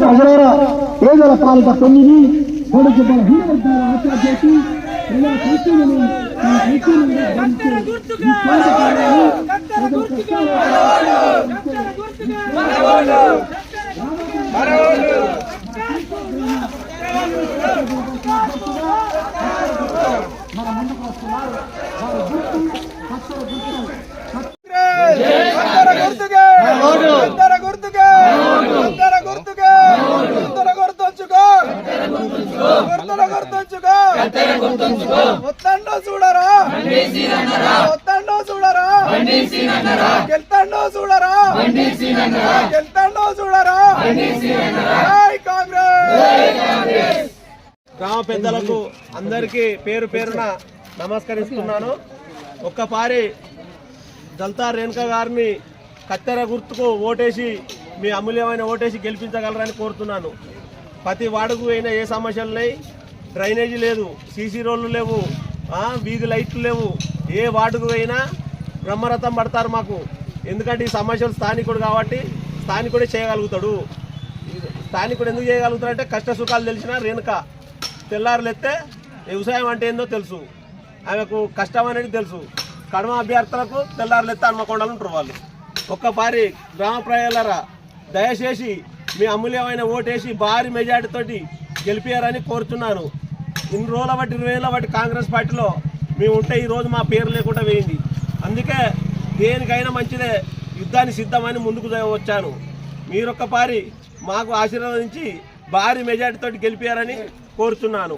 ప్రజలారా పేదల పాలిట తొమ్మిది మూడు జిల్లాల హీరోద్దార ఆచార చేసి ఇలా కూర్చుని ఈ కూర్చుని గుర్తుకే అందర గుర్తు గుర్తుల గుర్తుంచుకో వత్తండో చూడరా వత్తండో చూడరా గెలుతాండో చూడరా గెలుతాండో చూడరా జై కాంగ్రెస్ గ్రామ పెద్దలకు అందరికీ పేరు పేరున నమస్కరిస్తున్నాను. ఒక్కపారి దల్తార్ రేణుక గారిని కత్తెర గుర్తుకు ఓటేసి మీ అమూల్యమైన ఓటేసి గెలిపించగలరని కోరుతున్నాను. ప్రతి వాడుకు అయినా ఏ సమస్యలు లేవు. డ్రైనేజీ లేదు సీసీ రోడ్లు లేవు వీధి లైట్లు లేవు. ఏ వార్డుకు అయినా బ్రహ్మరథం పడతారు మాకు. ఎందుకంటే ఈ సమస్యలు స్థానికుడు కాబట్టి స్థానికుడే చేయగలుగుతాడు. స్థానికుడు ఎందుకు చేయగలుగుతాడంటే కష్ట సుఖాలు తెలిసిన రేణుక. తెల్లారులెత్తే వ్యవసాయం అంటే ఏందో తెలుసు. ఆమెకు కష్టం అనేది తెలుసు. కడమ అభ్యర్థులకు తెల్లారులెత్తే హన్మకొండలు ఉంటారు వాళ్ళు. ఒక్కపారి గ్రామ ప్రజలరా దయచేసి మీ అమూల్యమైన ఓటేసి భారీ మెజార్టీతోటి గెలిపారని కోరుతున్నాను. ఇన్ని రోజుల బట్టి ఇరవై ఏళ్ళ బట్టి కాంగ్రెస్ పార్టీలో మేము ఉంటే ఈ రోజు మా పేరు లేకుండా వేయింది. అందుకే దేనికైనా మంచిదే యుద్ధాన్ని సిద్ధమని ముందుకు వచ్చాను. మీరొక్కపారి మాకు ఆశీర్వదించి భారీ మెజార్టీతో గెలిపారని కోరుతున్నాను.